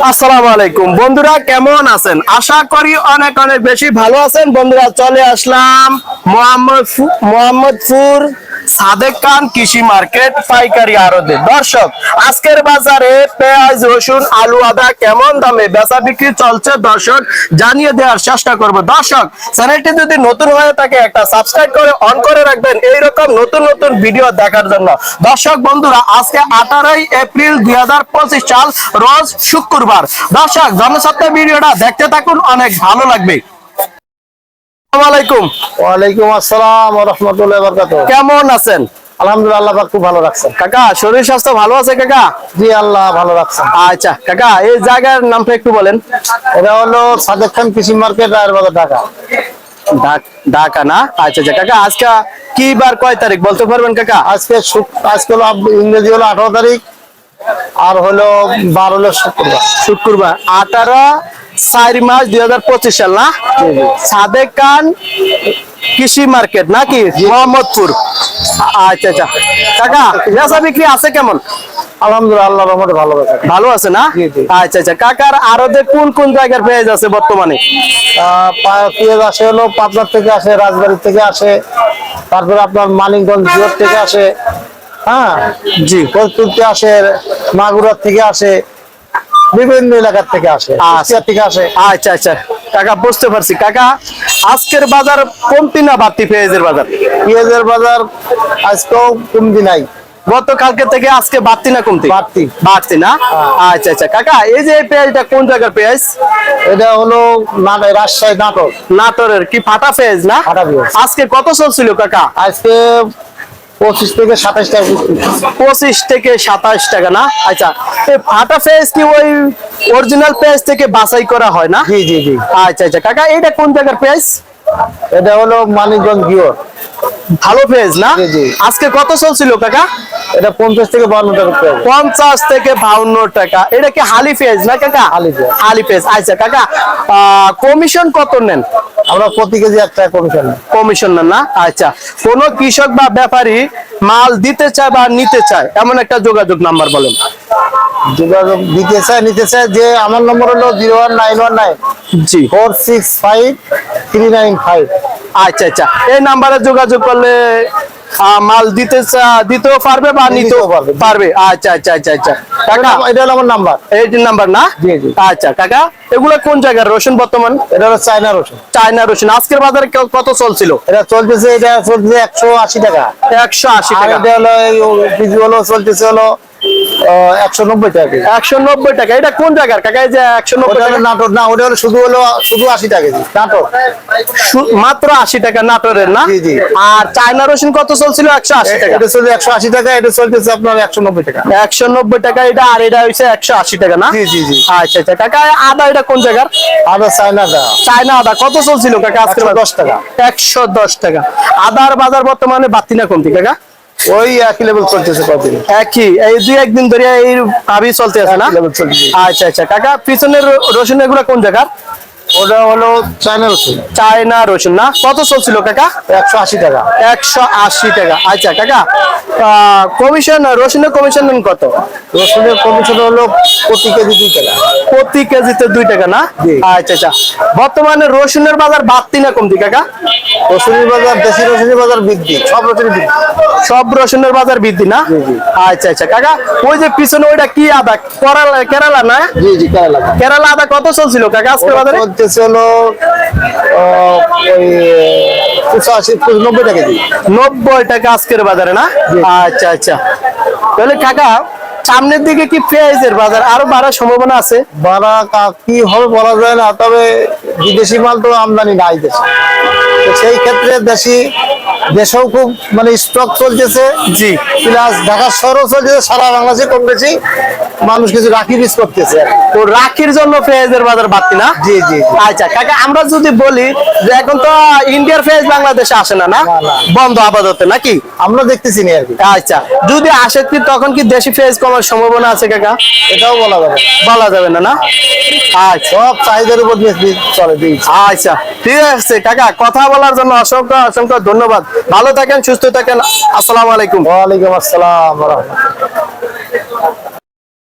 আসসালামু আলাইকুম। বন্ধুরা, কেমন আছেন? আশা করি অনেক অনেক বেশি ভালো আছেন। বন্ধুরা, চলে আসলাম মোহাম্মদ মোহাম্মদপুর সাদেক খান কৃষি মার্কেট পাইকারি আড়তে দর্শক, আজকের বাজারে পেঁয়াজ, রসুন, আলু, আদা কেমন দামে বেচা বিক্রি চলছে? দর্শক, জানিয়ে দেওয়ার চেষ্টা করব। দর্শক, চ্যানেলটি যদি নতুন হয়ে থাকে, একটা সাবস্ক্রাইব করে অন করে রাখবেন। এইরকম নতুন নতুন ভিডিও দেখার জন্য। দর্শক, বন্ধুরা, আজকে আঠারোই এপ্রিল দুই সাল, রোজ শুক্রবার। দর্শক জনসত্তা ভিডিওটা দেখতে থাকুন, অনেক ভালো লাগবে। আলাইকুম। ওয়ালাইকুম আসসালাম রহমতুল্লাহ বরকাত কেমন আছেন? আলহামদুলিল্লাহ খুব ভালো রাখছেন কাকা শরীর স্বাস্থ্য ভালো আছে কাকা? জি আল্লাহ ভালো রাখছেন আচ্ছা কাকা এই জায়গার নামটা একটু বলেন। এটা হলো সাদেক খান কৃষি মার্কেট রায়ের বাজার ঢাকা ঢাকা না? আচ্ছা আচ্ছা কাকা আজকে কি বার কয় তারিখ? বলতে পারবেন কাকা? আজকে আজকে হলো ইংরেজি হলো আঠারো তারিখ আর হলো বারো হলো শুক্রবার। শুক্রবার। আঠারো চার মাস দুই হাজার পঁচিশ সাল না? সাদেক খান কৃষি মার্কেট নাকি মোহাম্মদপুর। আচ্ছা আচ্ছা। কাকা বিক্রি আছে কেমন? আলহামদুলিল্লাহ রহমতে ভালো রাখেন ভালো আছে না? জি, জি। আচ্ছা আচ্ছা। কাকার আরতে কোন কোন জায়গার পেঁয়াজ আছে বর্তমানে? পেঁয়াজ আসে হলো পাবনার থেকে আসে রাজবাড়ি থেকে আসে তারপরে আপনার মানিকগঞ্জ থেকে আসে হ্যাঁ? জি। ফরিদপুরতে আসে মাগুরার থেকে আসে বিভিন্ন এলাকার থেকে আসে কুষ্টিয়া থেকে আসে। আচ্ছা আচ্ছা। কাকা বুঝতে পারছি। কাকা আজকের বাজার কমতি না বাড়তি পেঁয়াজের বাজার? পেঁয়াজের বাজার আজকেও কমতি নাই। গতকালকে থেকে আজকে বাড়তি না কমতি? বাড়তি। বাড়তি না? আচ্ছা আচ্ছা। কাকা এই যে পেঁয়াজটা কোন জায়গার পেঁয়াজ? এটা হলো না রাজশাহী নাটক। নাটোরের কি ফাটা পেঁয়াজ না? আজকে কত চলছিল কাকা? আজকে পঁচিশ থেকে সাতাশ টাকা পঁচিশ থেকে সাতাশ টাকা না? আচ্ছা এই ফাটা পেঁয়াজ কি ওই অরিজিনাল পেঁয়াজ থেকে বাছাই করা হয় না? জি জি জি। আচ্ছা আচ্ছা কাকা এটা কোন জায়গার পেঁয়াজ এটা হলো মানিকগঞ্জ গিওর। ভালো পেঁয়াজ না। আজকে কত চলছিল কাকা? এটা পঞ্চাশ থেকে বান্ন টাকা পেঁয়াজ। পঞ্চাশ থেকে বাউন্ন টাকা। এটা কি হালি পেঁয়াজ না কাকা? হালি পেঁয়াজ। হালি পেঁয়াজ। আচ্ছা কাকা কমিশন কত নেন? আমরা প্রতি কেজি এক টাকা কমিশন। কমিশন নেন না? আচ্ছা কোন কৃষক বা ব্যাপারী মাল দিতে চায় বা নিতে চায়? এমন একটা যোগাযোগ নাম্বার বলেন। যোগাযোগ দিতে চায় নিতে চায় যে আমার নম্বর হলো zero one nine one nine জি। Four six five three nine five. আচ্ছা আচ্ছা। এই নাম্বারে যোগাযোগ করলে মাল দিতে দিতেও পারবে বা নিতেও পারবে। পারবে আচ্ছা আচ্ছা আচ্ছা আচ্ছা কাকা এটা হলো আমার নাম্বার এইটি নাম্বার না। আচ্ছা কাকা এগুলো কোন জায়গার রসুন বর্তমান এটা হলো চায়না রসুন চায়না রসুন আজকের বাজারে কত চলছিল এটা চলতেছে এটা চলতেছে একশো আশি টাকা একশো আশি টাকা এটা হলো হলো চলতেছে হলো একশো নব্বই টাকা একশো নব্বই টাকা। এটা কোন জায়গার? কাকা এই যে একশো নব্বই টাকা। নাটক না ওটা হলো শুধু হলো শুধু আশি টাকা নাটক মাত্র আশি টাকা নাটোরের না। আর চায়না রসুন কত চলছিল? একশো আশি টাকা। এটা চলছে একশো আশি টাকা এটা চলতেছে আপনার একশো নব্বই টাকা। একশো নব্বই টাকা এটা আর এটা হচ্ছে একশো আশি টাকা না? জি জি জি। আচ্ছা আচ্ছা। কাকা আদা এটা কোন জায়গার? আর চায়নাটা চায়না আদা। কত চলছিল কাকা 110 টাকা। একশো দশ টাকা। আদার বাজার বর্তমানে বাড়তি না কমতি কাকা? ওই একই লেভেল চলতেছে কতদিন একই এই দুই একদিন ধরে এই ভাবি চলতে আছে না? একই level চলছে। আচ্ছা আচ্ছা। কাকা পিছনের রসুন এগুলো কোন জায়গার? ওটা হলো চায়না রসুন। চায়না রসুন না? কত চলছিল কাকা? একশো আশি টাকা। একশো আশি টাকা। আচ্ছা কাকা কমিশন রসুনের কমিশন কত? রসুনের কমিশন হলো প্রতি কেজি দুই টাকা। প্রতি কেজিতে দুই টাকা না? আচ্ছা আচ্ছা। বর্তমানে রসুনের বাজার বাড়তি না কমতি কাকা? রসুনের বাজার দেশি রসুনের বাজার বৃদ্ধি সব রসুনের বৃদ্ধি। সব রসুনের বাজার বৃদ্ধি না। আচ্ছা আচ্ছা কাকা ওই যে পিছনে ওইটা কি আদা? কেরালা কেরালা না? জি জি কেরালা। কেরালা আদা কত চলছিল কাকা আজকের বাজারে? ওই নব্বই টাকা নব্বই টাকা আজকের বাজারে না? আচ্ছা আচ্ছা। তাহলে কাকা সামনের দিকে কি পেঁয়াজের বাজার আরও বাড়ার সম্ভাবনা আছে? বাড়া কা- হবে বলা যায় না তবে বিদেশি মাল তো আমদানি নাই দেশে। সেই ক্ষেত্রে দেশি দেশেও খুব মানে স্টক চলতেছে। জি। প্লাস ঢাকা শহরও চলতেছে সারা বাংলাদেশে কম বেশি মানুষ কিছু রাখি বীজ করতেছে। তো রাখির জন্য পেঁয়াজের বাজার বাড়তি না? জি জি আচ্ছা কাকা আমরা যদি বলি যে এখন তো ইন্ডিয়ার পেঁয়াজ বাংলাদেশে আসে না না। বন্ধ আপাতত নাকি? আমরা দেখতেছি না আর কি। আচ্ছা যদি আসে কি তখন কি দেশি পেঁয়াজ কমার সম্ভাবনা আছে কাকা? এটাও বলা যাবে। বলা যাবে না না? আচ্ছা। সব চাহিদার উপর চলে আচ্ছা ঠিক আছে কাকা কথা বলার জন্য অসংখ্য অসংখ্য ধন্যবাদ। ভালো থাকেন সুস্থ থাকেন আসসালামু আলাইকুম ওয়ালাইকুম আসসালাম।